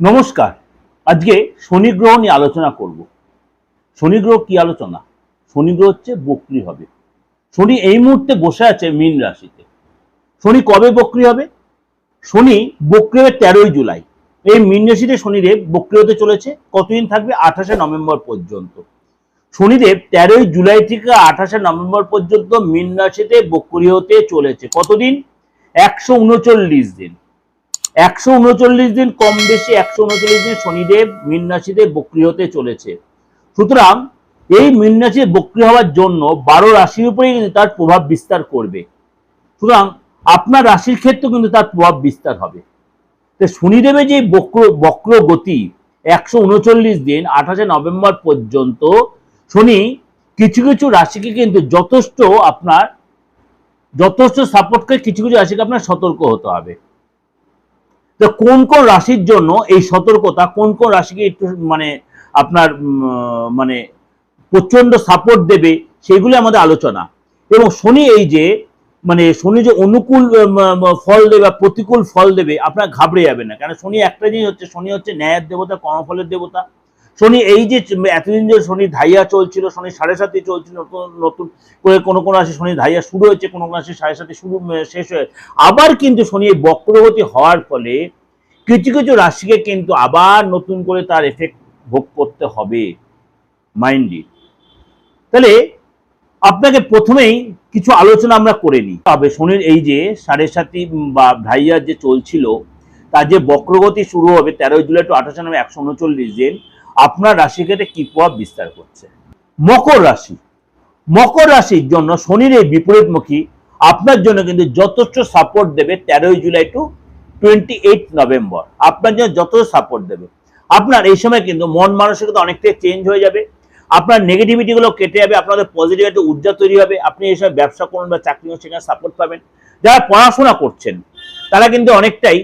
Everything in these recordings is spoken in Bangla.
নমস্কার। আজকে শনি গ্রহ নিয়ে আলোচনা করব। শনি গ্রহ কি আলোচনা? শনি গ্রহ হচ্ছে বক্রি হবে। শনি এই মুহূর্তে বসে আছে মীন রাশিতে। শনি কবে বক্রি হবে? শনি বক্রি হবে তেরোই জুলাই। এই মীন রাশিতে শনিদেব বক্রি হতে চলেছে। কতদিন থাকবে? আঠাশে নভেম্বর পর্যন্ত। শনিদেব তেরোই জুলাই থেকে আঠাশে নভেম্বর পর্যন্ত মীন রাশিতে বক্রি হতে চলেছে। কতদিন? একশো উনচল্লিশ দিন। একশো উনচল্লিশ দিন কম বেশি, একশো উনচল্লিশ দিন শনিদেব মীন রাশিতে বক্রি হতে চলেছে। সুতরাং এই মীন রাশি বক্রি হওয়ার জন্য বারো রাশির উপরেই কিন্তু তার প্রভাব বিস্তার করবে। সুতরাং আপনার রাশির ক্ষেত্রেও কিন্তু তার প্রভাব বিস্তার হবে। তো শনিদেবের যে বক্র বক্র গতি একশো উনচল্লিশ দিন আঠাশে নভেম্বর পর্যন্ত, শনি কিছু কিছু রাশিকে কিন্তু যথেষ্ট আপনার, যথেষ্ট সাপোর্ট করে কিছু কিছু রাশিকে আপনার সতর্ক হতে হবে। তো কোন কোন রাশির জন্য এই সতর্কতা, কোন কোন রাশিকে একটু মানে আপনার মানে প্রচণ্ড সাপোর্ট দেবে, সেগুলো আমাদের আলোচনা। এবং শনি এই যে মানে শনি যে অনুকূল ফল দেবে বা প্রতিকূল ফল দেবে, আপনার ঘাবড়ে যাবে না। কেন? শনি একটা জিনিস হচ্ছে, শনি হচ্ছে ন্যায়ের দেবতা, কর্মফলের দেবতা। শনি, এই যে এতদিন যে শনি ধাইয়া চলছিল, শনি সাড়ে সাতই চলছিল, নতুন নতুন করে কোনো কোনো রাশি শনি ধাইয়া শুরু হয়েছে, কোনো কোনো রাশি সাড়ে সাতে শুরু শেষ হয়ে, আবার কিন্তু শনি এই বক্রগতি হওয়ার ফলে কিছু কিছু রাশিকে কিন্তু আবার নতুন করে তার এফেক্ট ভোগ করতে হবে মাইন্ডলি তাহলে আপনাকে প্রথমেই কিছু আলোচনা আমরা করে নিই। তবে শনির এই যে সাড়ে সাতি বা ঢাইয়ার যে চলছিল, তার যে বক্রগতি শুরু হবে তেরোই জুলাই টু আঠাশে নামে একশো উনচল্লিশ দিন আপনার রাশি ক্ষেত্রে কি প্রভাব বিস্তার করছে? মকর রাশি। মকর রাশির জন্য শনির এই বিপরীতমুখী আপনার জন্য কিন্তু যথেষ্ট সাপোর্ট দেবে তেরোই July to twenty eight November. আপনার জন্য যত সাপোর্ট দেবে। আপনার এই সময় কিন্তু মন মানসিকতা অনেকটাই চেঞ্জ হয়ে যাবে। আপনার নেগেটিভিটিগুলো কেটে যাবে, আপনাদের পজিটিভ একটা ঊর্জা তৈরি হবে। আপনি এই সময় ব্যবসা করুন বা চাকরি সেখানে সাপোর্ট পাবেন। যারা পড়াশোনা করছেন, তারা কিন্তু অনেকটাই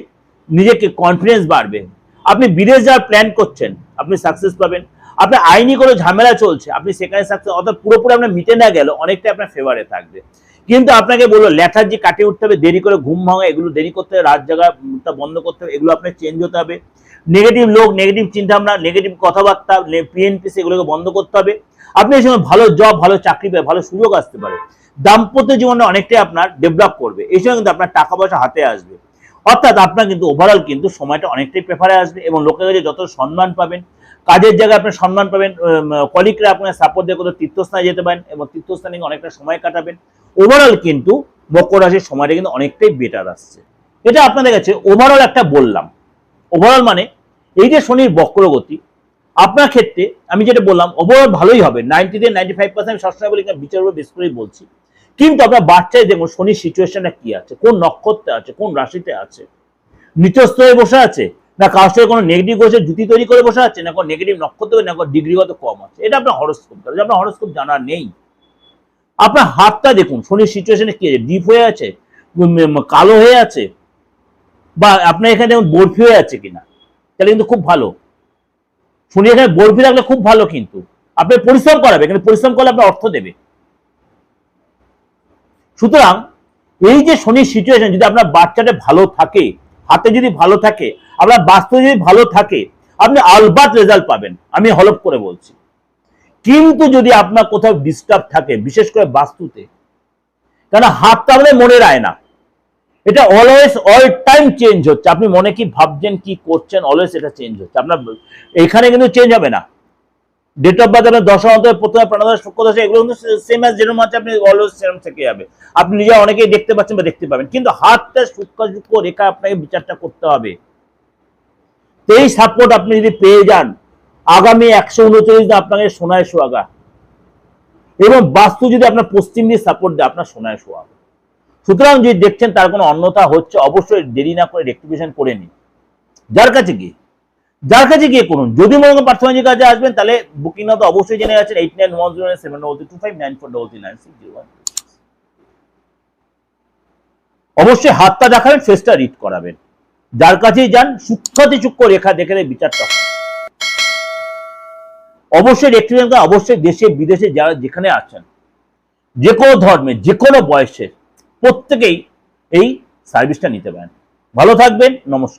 নিজেকে কনফিডেন্স বাড়বে। আপনি বিদেশ যাওয়ার প্ল্যান করছেন আপনি সাকসেস পাবেন। আপনার আইনি কোনো ঝামেলা চলছে, আপনি সেখানে সাকসেস অর্থাৎ পুরোপুরি আপনার মিটে না গেল অনেকটাই আপনার ফেভারে থাকবে। কিন্তু আপনাকে বলল লেথার্জি কাটিয়ে উঠতে হবে, দেরি করে ঘুম ভাঙা, এগুলো দেরি করতে হবে, রাত জায়গাটা বন্ধ করতে হবে, এগুলো আপনার চেঞ্জ হতে হবে। নেগেটিভ লোক নেগেটিভ চিন্তা ভাবনা নেগেটিভ কথাবার্তা পিএনপি এগুলোকে বন্ধ করতে হবে। আপনি এই সময় ভালো জব ভালো চাকরি পেয়ে ভালো সুযোগ আসতে পারে। দাম্পত্য জীবনে অনেকটাই আপনার ডেভেলপ করবে। এই সময় কিন্তু আপনার টাকা পয়সা হাতে আসবে। অর্থাৎ আপনার কিন্তু ওভারঅল কিন্তু সময়টা অনেকটাই প্রেফারে আসবে এবং লোকের কাছে যত সম্মান পাবেন কাজের জায়গায় আপনি সম্মান পাবেন কলিগরা আপনার সাপোর্ট দিয়ে কোথাও তীর্থস্থানে যেতে পারেন এবং তীর্থস্থানে অনেকটা সময় কাটাবেন। ওভারঅল কিন্তু মকর রাশির সময়টা কিন্তু অনেকটাই বেটার আসছে। এটা আপনাদের কাছে ওভারঅল একটা বললাম। ওভারঅল মানে এই যে শনির বক্রগতি আপনার ক্ষেত্রে আমি যেটা বললাম ওভারঅল ভালোই হবে। নাইনটি থেকে নাইনটি ফাইভ পার্সেন্ট আমি সবসময় বলি, বিচার উপর বেশ করেই বলছি। কিন্তু আপনার বাচ্চায় দেখুন, শনির সিচুয়েশনটা কি আছে? কোন নক্ষত্রে আছে? কোন রাশিতে আছে? নিচস্থ হয়ে বসে আছে? না সঙ্গে কোনো নেগেটিভ বসে জুতি তৈরি করে বসে আছে, না কোনো নেগেটিভ নক্ষত্র, না কোনো ডিগ্রিগত কম আছে? এটা আপনার হরস্কোপ আপনার হরস্কোপ জানা নেই। আপনার হাতটা দেখুন, শনির সিচুয়েশনে কি? আছে ডিপ হয়ে আছে কালো হয়ে আছে, বা আপনার এখানে দেখুন বরফি হয়ে আছে কিনা? তাহলে কিন্তু খুব ভালো। শনি এখানে বরফি থাকলে খুব ভালো কিন্তু। আপনি পরিশ্রম করাবে এখানে পরিশ্রম করলে আপনার অর্থ দেবে। সুতরাং এই যে শনির সিচুয়েশন যদি আপনার বাচ্চাটা ভালো থাকে, হাতে যদি ভালো থাকে আপনার বাস্তবে যদি ভালো থাকে, আপনি আলবাত রেজাল্ট পাবেন। আমি হলপ করে বলছি। কিন্তু যদি আপনার কোথাও ডিস্টার্ব থাকে, বিশেষ করে বাস্তুতে কেন হাতটা আমাদের মনে রায় না। এটা অলওয়েজ অল টাইম চেঞ্জ হচ্ছে। আপনি মনে কি ভাবছেন, কি করছেন অলওয়েজ এটা চেঞ্জ হচ্ছে। আপনার এখানে কিন্তু চেঞ্জ হবে না। ডেট অফ বার্থ আপনার দশ অন্তর প্রথমে প্রাণদশ শুক্রদশ এগুলো কিন্তু সেম অ্যাজ যেরকম আছে, আপনি অলওয়েজ সেরকম থেকে যাবে। আপনি নিজে অনেকেই দেখতে পাচ্ছেন বা দেখতে পাবেন। কিন্তু হাতটা সূক্ষ্ম রেখা আপনাকে বিচারটা করতে হবে। এই সাপোর্ট আপনি যদি পেয়ে যান, আগামী একশো উনচল্লিশ দিন আপনাকে সোনায় সোয়াগা। এবং বাস্তু যদি আপনার পশ্চিম দিয়ে সাপোর্ট দেয়, আপনার সোনায় সোয়াগা। সুতরাং যদি দেখছেন তার কোনো অন্যতা হচ্ছে, অবশ্যই দেরি না করে রেক্টিফিকেশন করে নিন। যার কাছে গিয়ে, যার কাছে গিয়ে করুন। যদি মনে করেন পার্সোনাল কাছে আসবেন, তাহলে বুকিং না তো অবশ্যই জেনে গেছেন eight nine one zero seven double two five nine four double three nine six zero one অবশ্যই হাতটা দেখাবেন ফেসটা রিড করাবেন। যার কাছেই যান সূক্ষ্মতে সূক্ষ্ম রেখা দেখে বিচারটা হয়। অবশ্যই রেক্টিফিকেশন অবশ্যই দেশে, বিদেশে যারা যেখানে আছেন যে কোনো ধর্মে যে কোনো বয়সের প্রত্যেকেই এই সার্ভিসটা নিতে পারেন ভালো থাকবেন, নমস্কার